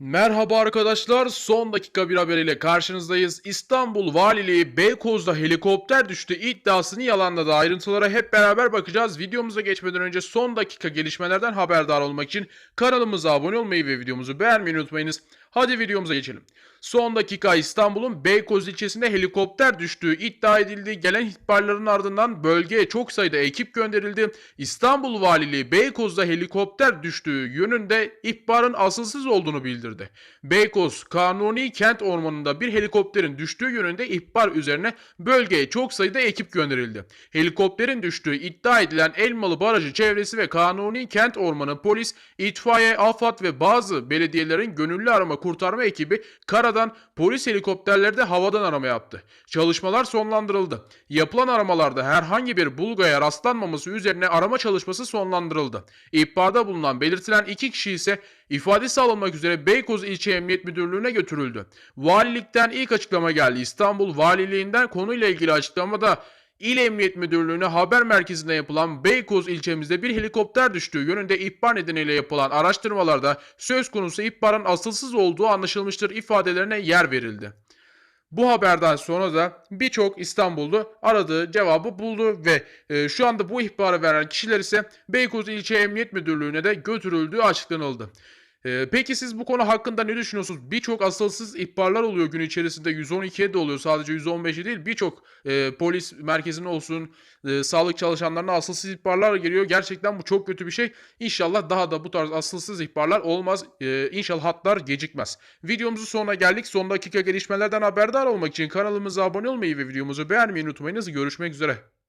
Merhaba arkadaşlar. Son dakika bir haberiyle karşınızdayız. İstanbul Valiliği Beykoz'da helikopter düştü iddiasını yalanladı. Ayrıntılara hep beraber bakacağız. Videomuza geçmeden önce son dakika gelişmelerden haberdar olmak için kanalımıza abone olmayı ve videomuzu beğenmeyi unutmayınız. Hadi videomuza geçelim. Son dakika İstanbul'un Beykoz ilçesinde helikopter düştüğü iddia edildi. Gelen ihbarların ardından bölgeye çok sayıda ekip gönderildi. İstanbul Valiliği Beykoz'da helikopter düştüğü yönünde ihbarın asılsız olduğunu bildirdi. Beykoz Kanuni Kent Ormanı'nda bir helikopterin düştüğü yönünde ihbar üzerine bölgeye çok sayıda ekip gönderildi. Helikopterin düştüğü iddia edilen Elmalı Barajı çevresi ve Kanuni Kent Ormanı polis, itfaiye, AFAD ve bazı belediyelerin gönüllü arama kurtarma ekibi karadan polis helikopterleri de havadan arama yaptı. Çalışmalar sonlandırıldı. Yapılan aramalarda herhangi bir bulgaya rastlanmaması üzerine arama çalışması sonlandırıldı. İhbarda bulunan belirtilen iki kişi ise ifadesi alınmak üzere Beykoz İlçe Emniyet Müdürlüğü'ne götürüldü. Valilikten ilk açıklama geldi. İstanbul Valiliğinden konuyla ilgili açıklamada İl Emniyet Müdürlüğü'ne haber merkezinde yapılan Beykoz ilçemizde bir helikopter düştüğü yönünde ihbar nedeniyle yapılan araştırmalarda söz konusu ihbarın asılsız olduğu anlaşılmıştır ifadelerine yer verildi. Bu haberden sonra da birçok İstanbullu aradığı cevabı buldu ve e, şu anda bu ihbarı veren kişiler ise Beykoz İlçe Emniyet Müdürlüğü'ne de götürüldüğü açıklanıldı. E, peki siz bu konu hakkında ne düşünüyorsunuz? Birçok asılsız ihbarlar oluyor gün içerisinde 112'ye de oluyor sadece 115'e değil birçok e, polis merkezine olsun e, sağlık çalışanlarına asılsız ihbarlar geliyor. Gerçekten bu çok kötü bir şey. İnşallah daha da bu tarz asılsız ihbarlar olmaz. E, inşallah hatlar gecikmez. Videomuzun sonuna geldik. Son dakika gelişmelerden haberdar olmak için kanalımıza abone olmayı ve videomuzu beğenmeyi unutmayınız. Görüşmek üzere.